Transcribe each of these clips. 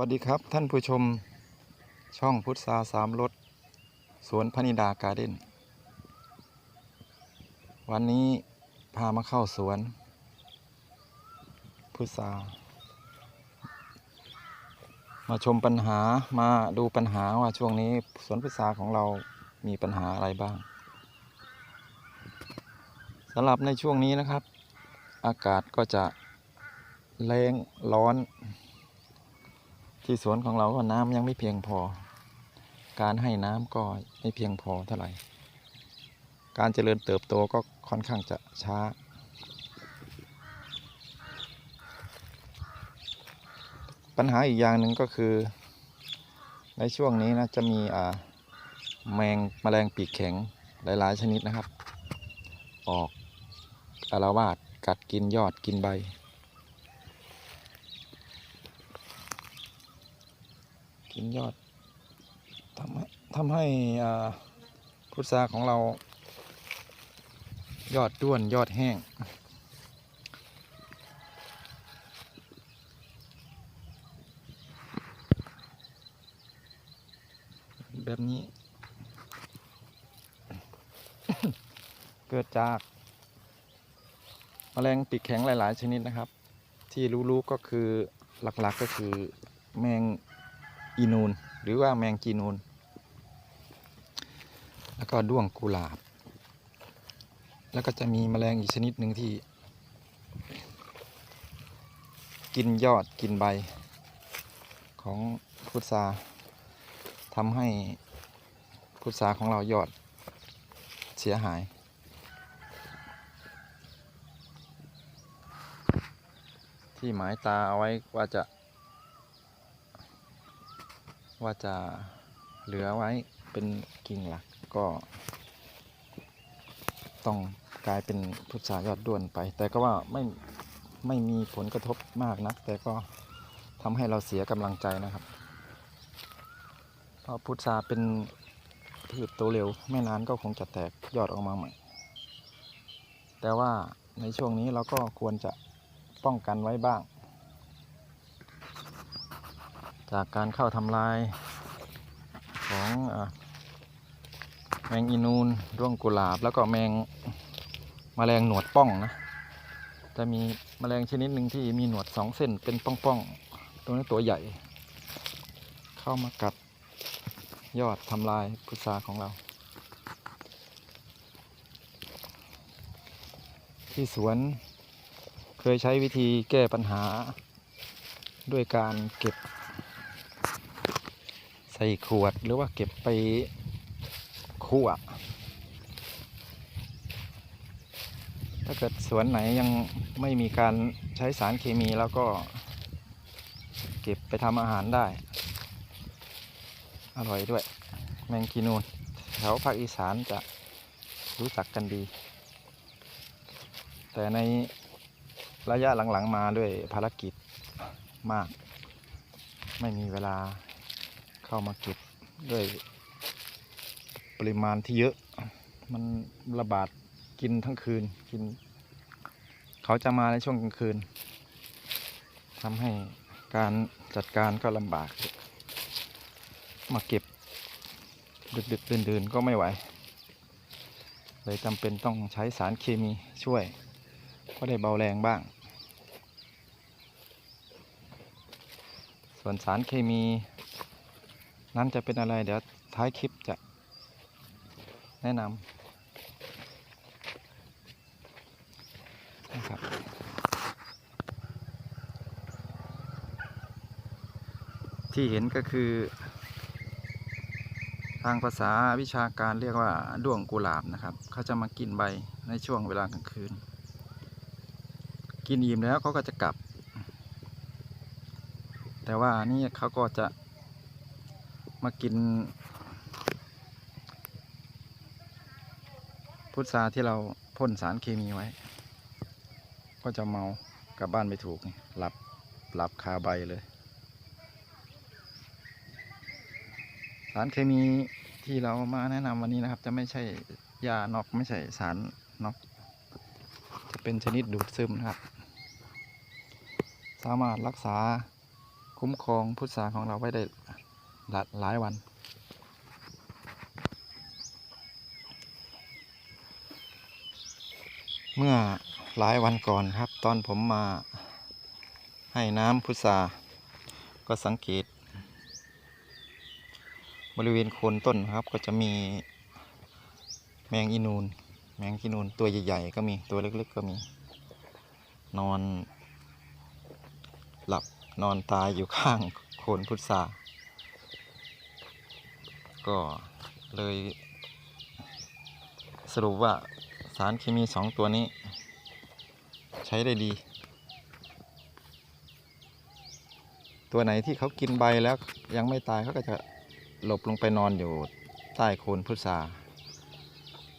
วัสดีครับท่านผู้ชมช่องพุทธาสามรถสวนพนิดาการ์เด้น วันนี้พามาเข้าสวน พุทธามาชมปัญหามาดูปัญหาว่าช่วงนี้สวนพุทราของเรามีปัญหาอะไรบ้างสำหรับในช่วงนี้นะครับ อากาศก็จะแรงร้อน ที่สวนของเราก็น้ำยังไม่เพียงพอ การให้น้ำก็ไม่เพียงพอเท่าไหร่ การเจริญเติบโตก็ค่อนข้างจะช้า ปัญหาอีกอย่างหนึ่งก็คือ ในช่วงนี้นะจะมีอ่าแมงแมลงปีกแข็งหลาย ๆ ชนิดนะครับ ออกอารวาสกัดกินยอดกินใบ กินยอดทำให้ทำให้พุทราของเรา ยอดด้วนยอดแห้ง แบบนี้ เกิดจากแมลงปีกแข็งหลาย ๆ ชนิดนะครับ ที่รู้ ๆ ก็คือหลัก ๆ ก็คือแมง อีนูน หรือว่าแมงจีนูน แล้วก็ด้วงกุหลาบ แล้วก็จะมีแมลงอีกชนิดหนึ่งที่ กินยอดกินใบ ของพุทราทำให้พุทราของเรายอดเสียหายที่หมายตาเอาไว้ว่าจะ ว่าจะเหลือไว้เป็นกิ่งหลักก็ ต้องกลายเป็นพุทรายอดด้วนไป แต่ก็ว่าไม่ไม่มีผลกระทบมากนัก แต่ก็ทำให้เราเสียกำลังใจนะครับ เพราะพุทราเป็นพืชโตเร็ว ไม่นานก็คงจะแตกยอดออกมาใหม่ แต่ว่าในช่วงนี้เราก็ควรจะป้องกันไว้บ้าง จากการเข้าทำลายของอแมงอีนูนด้วงกุหลาบ แล้วก็แมงมแมลงหนวดป้องนะ จะมีแมลงชนิดหนึ่งที่มีหนวดสองเส้นเป็นป้องๆ ตัวนี้ตัวใหญ่ เข้ามากัดยอดทำลายพุทราของเรา ที่สวนเคยใช้วิธีแก้ปัญหาด้วยการเก็บ ขวดหรือว่าเก็บไปคั่วถ้าเกิดสวนไหนยังไม่มีการใช้สารเคมีแล้วก็เก็บไปทำอาหารได้ อร่อยด้วย แมงกีนูนแถวภาคอีสานจะรู้จักกันดี แต่ในระยะหลังๆมาด้วยภารกิจมาก ไม่มีเวลา เข้ามาเก็บด้วยปริมาณที่เยอะ มันระบาดกินทั้งคืนกิน เขาจะมาในช่วงกลางคืนทำให้การจัดการก็ลำบาก มาเก็บ ดึกๆดื่นๆก็ไม่ไหว เลยจำเป็นต้องใช้สารเคมีช่วย ก็ได้เบาแรงบ้าง ส่วนสารเคมี นั้นจะเป็นอะไรเดี๋ยวท้ายคลิปจะแนะนำนะครับที่เห็นก็คือ ทางภาษาวิชาการเรียกว่าด้วงกุหลาบนะครับเขาจะมากินใบในช่วงเวลากลางคืน กินอิ่มแล้วเขาก็จะกลับ แต่ว่านี่เขาก็จะ มากิน พุทราที่เราพ่นสารเคมีไว้ ก็จะเมากลับบ้านไม่ถูก หลับหลับคาใบเลย สารเคมีที่เรามาแนะนำวันนี้นะครับ จะไม่ใช่ยานอกไม่ใช่สารนอกจะเป็นชนิดดูดซึมนะครับ สามารถรักษาคุ้มครองพุทราของเราไว้ได้ หลายวัน เมื่อหลายวันก่อนครับ ตอนผมมาให้น้ำพุทราก็สังเกต บริเวณโคนต้นครับก็จะมีแมงอีนูน แมงอีนูนตัวใหญ่ๆก็มีตัวเล็กๆก็มี นอนหลับนอนตายอยู่ข้างโคนพุทรา ก็เลยสรุปว่าสารเคมีสองตัวนี้ ใช้ได้ดี ตัวไหนที่เขากินใบแล้วยังไม่ตายเขาก็จะหลบลงไปนอนอยู่ใต้โคนพุทรา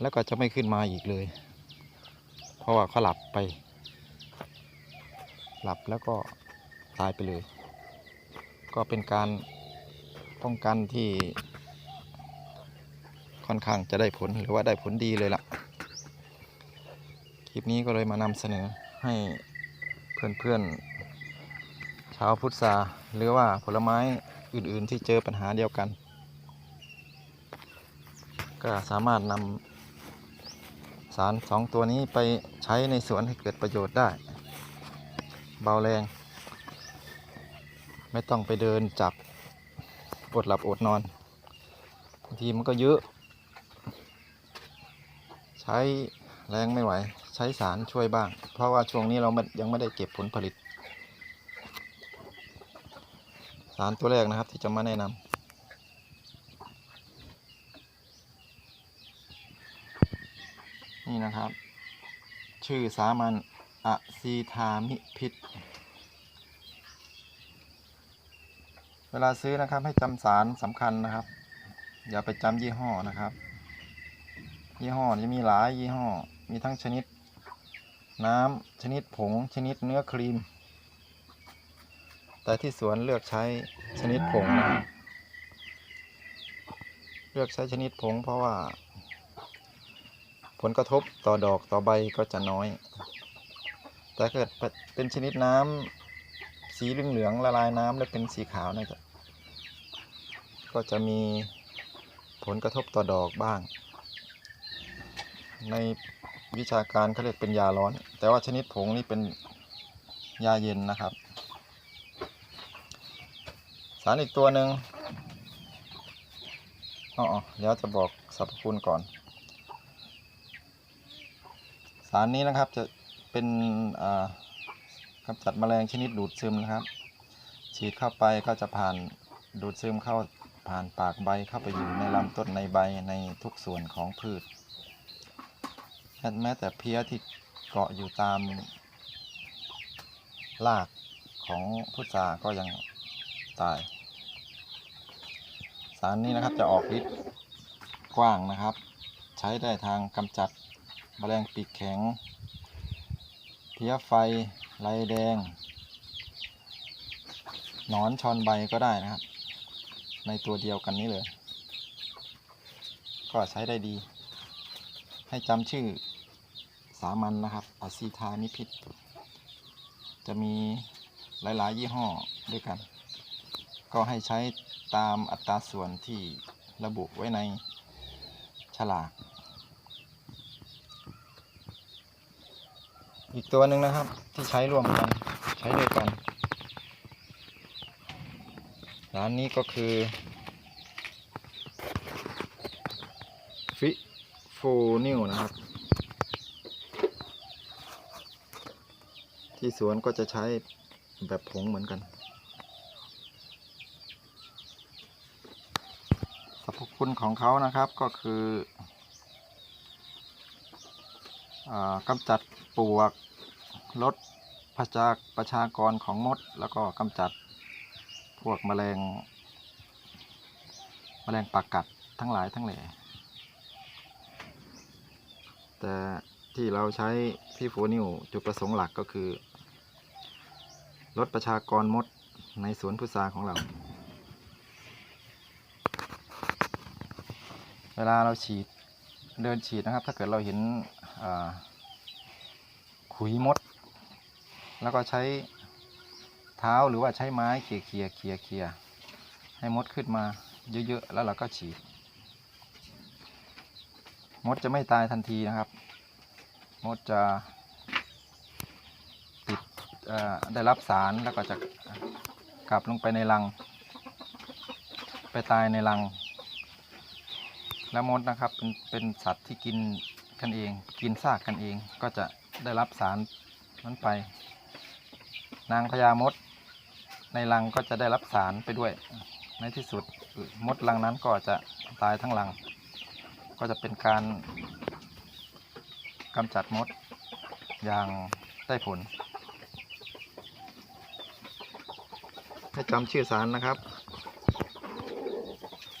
แล้วก็จะไม่ขึ้นมาอีกเลย เพราะว่าเขาหลับไป หลับแล้วก็ตายไปเลย ก็เป็นการป้องกันที่ ค่อนข้างจะได้ผลหรือว่าได้ผลดีเลยล่ะ คลิปนี้ก็เลยมานำเสนอให้เพื่อนๆชาวพุทธาหรือว่าผลไม้อื่นๆที่เจอปัญหาเดียวกัน ก็สามารถนำสารสองตัวนี้ไปใช้ในสวนให้เกิดประโยชน์ได้ เบาแรง ไม่ต้องไปเดินจับอดหลับอดนอนบางทีมันก็เยอะ ช้แรงไม่ไหว ใช้สารช่วยบ้าง เพราะว่าช่วงนี้เรายังไม่ได้เก็บผลผลิต สารตัวแรกนะครับที่จะมาแนะนำนี่นะครับ ชื่อสามัญอะซีทามิพิษ เวลาซื้อนะครับให้จำสารสำคัญนะครับ อย่าไปจำยี่ห้อนะครับ ยี่ห้อจะมีหลายยี่ห้อ มีทั้งชนิด น้ำชนิดผง ชนิดเนื้อครีม แต่ที่สวนเลือกใช้ชนิดผงนะครับเลือกใช้ชนิดผงเพราะว่า ผลกระทบต่อดอกต่อใบก็จะน้อย แต่เกิดเป็นชนิดน้ำสีเหลืองๆละลายน้ำแล้วเป็นสีขาวนะจ๊ะก็จะมีผลกระทบต่อดอกบ้าง ในวิชาการเขาเรียกเป็นยาร้อน แต่ว่าชนิดผงนี่เป็นยาเย็นนะครับ สารอีกตัวหนึ่งอ๋อเดี๋ยวจะบอกสรรพคุณก่อน สารนี้นะครับจะเป็นกำจัดแมลงชนิดดูดซึมนะครับ ฉีดเข้าไปก็จะผ่านดูดซึมเข้าผ่านปากใบเข้าไปอยู่ในลำต้นในใบในทุกส่วนของพืช แม้แต่เพี้ยที่เกาะอยู่ตามรากของพุทราก็ยังตาย สารนี้นะครับจะออกฤทธิ์กว้างนะครับ ใช้ได้ทางกำจัดแมลงปีกแข็ง เพี้ยไฟไรแดง หนอนชอนใบก็ได้นะครับ ในตัวเดียวกันนี้เลย ก็ใช้ได้ดี ให้จำชื่อ สามัญนนะครับอะซีทานิพิษจะมีหลาย ๆ ยี่ห้อด้วยกัน ก็ให้ใช้ตามอัตราส่วนที่ระบุไว้ในฉลาก อีกตัวหนึ่งนะครับที่ใช้ร่วมกันใช้ด้วยกันร้านนี้ก็คือฟิโฟนิวนะครับ ที่สวนก็จะใช้แบบผงเหมือนกัน สรรพคุณของเขานะครับก็คืออกำจัดปลวกลดประชาประชากรของมด แล้วก็กำจัดพวกแมลง แมลงปากกัดทั้งหลายทั้งแหล่แต่ที่เราใช้พี่โฟนิวจุดประสงค์หลักก็คือ ลดประชากรมดในสวนพุทราของเรา เวลาเราฉีดเดินฉีดนะครับ ถ้าเกิดเราเห็นขุยมด แล้วก็ใช้เท้าหรือว่าใช้ไม้เขี่ยเขี่ยเขี่ยเขี่ยให้มดขึ้นมาเยอะๆ แล้วเราก็ฉีด มดจะไม่ตายทันทีนะครับ มดจะ ได้รับสารแล้วก็จะกลับลงไปในรัง ไปตายในรัง แล้วมดนะครับเป็นเป็นสัตว์ที่กินกันเอง กินซากกันเองก็จะได้รับสารนั้นไป นางพญามดในรังก็จะได้รับสารไปด้วย ในที่สุดมดรังนั้นก็จะตายทั้งรัง ก็จะเป็นการกำจัดมดอย่างได้ผล ให้จำชื่อสารนะครับ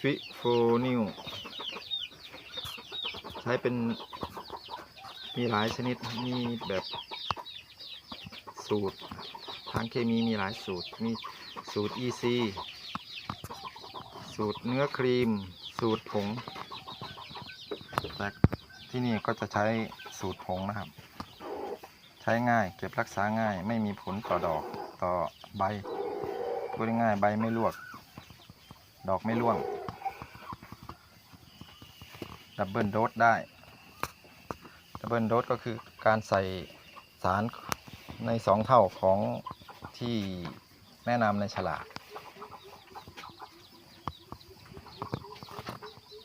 ฟิโฟนิวใช้เป็นมีหลายชนิด มีแบบสูตร ทางเคมีมีหลายสูตร มีสูตร EC สูตรเนื้อครีม สูตรผงแต่ที่นี่ก็จะใช้สูตรผงนะครับ ใช้ง่ายเก็บรักษาง่ายไม่มีผลต่อดอกต่อใบ พูดง่ายๆใบไม่ลวก ดอกไม่ร่วง ดับเบิลโดสได้ ดับเบิลโดสก็คือการใส่สารในสองเท่าของที่แนะนำในฉลาก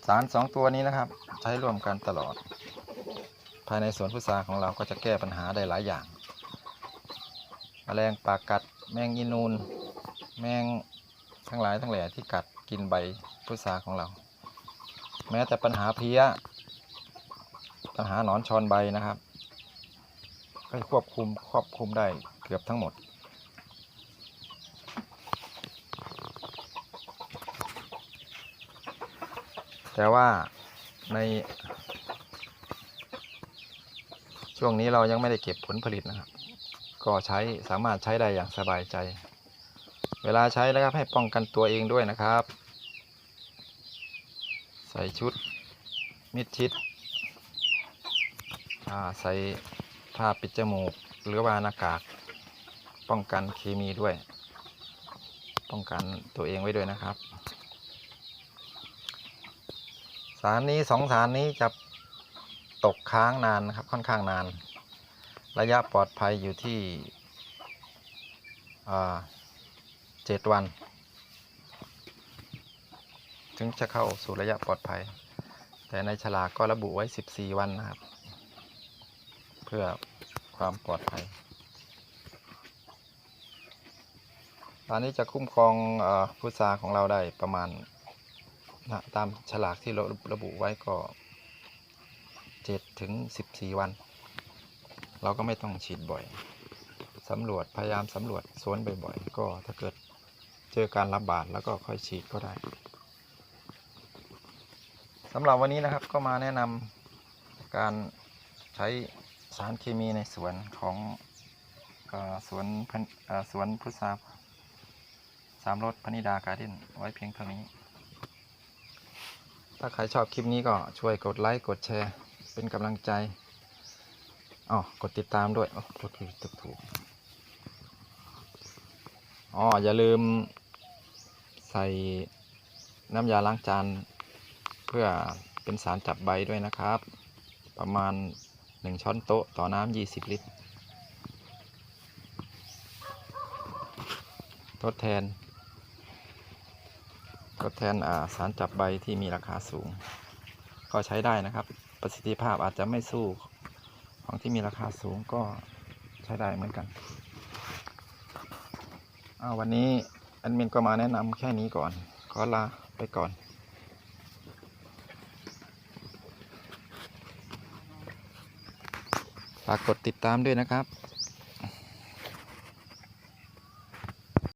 สารสองตัวนี้นะครับ ใช้ร่วมกันตลอด ภายในสวนพุทราของเราก็จะแก้ปัญหาได้หลายอย่าง แมลงปากกัดแมงอีนูน แมงทั้งหลายทั้งแหล่ที่กัดกินใบพุทราของเรา แม้แต่ปัญหาเพี้ย ปัญหาหนอนชอนใบนะครับ ก็ควบคุมควบคุมได้เกือบทั้งหมด แต่ว่าในช่วงนี้เรายังไม่ได้เก็บผลผลิตนะครับ ก็ใช้สามารถใช้ได้อย่างสบายใจ เวลาใช้แล้วครับให้ป้องกันตัวเองด้วยนะครับ ใส่ชุดมิดชิดใส่ผ้าปิดจมูกหรือว่าหน้ากาก ป้องกันเคมีด้วย ป้องกันตัวเองไว้ด้วยนะครับ สารนี้สองสารนี้จะตกค้างนานนะครับค่อนข้างนาน ระยะปลอดภัยอยู่ที่อ่า เจ็ดวัน ถึงจะเข้าสู่ระยะปลอดภัย แต่ในฉลากก็ระบุไว้ 14 วันนะครับ เพื่อความปลอดภัยตอนนี้จะคุ้มครองอพุทราของเราได้ประมาณนะตามฉลากที่เราระบุไว้ก็7ถึง14วัน เราก็ไม่ต้องฉีดบ่อยสำรวจพยายามสำรวจสวนบ่อยๆ ก็ถ้าเกิด เจอการระบาดแล้วก็ค่อยฉีดก็ได้สำหรับวันนี้นะครับก็มาแนะนำการใช้สารเคมีในสวนของอสวนสวนพุทราสามรสพนิดาการ์เด้นไว้เพียงเท่านี้ ถ้าใครชอบคลิปนี้ก็ช่วยกดไลค์ กดแชร์ เป็นกำลังใจอ๋อกดติดตามด้วยโอ้ถูกถูกถูกถูกอ๋ออย่าลืม ใส่น้ำยาล้างจานเพื่อเป็นสารจับใบด้วยนะครับ ประมาณ 1 ช้อนโต๊ะต่อน้ำ20 ลิตร ทดแทน ทดแทนาสารจับใบที่มีราคาสูง ก็ใช้ได้นะครับ ประสิทธิภาพอาจจะไม่สู้ของที่มีราคาสูงก็ใช้ได้เหมือนกันอ้าวันนี้ แอดมินก็มาแนะนำแค่นี้ก่อน ขอลาไปก่อนฝากกดติดตามด้วยนะครับ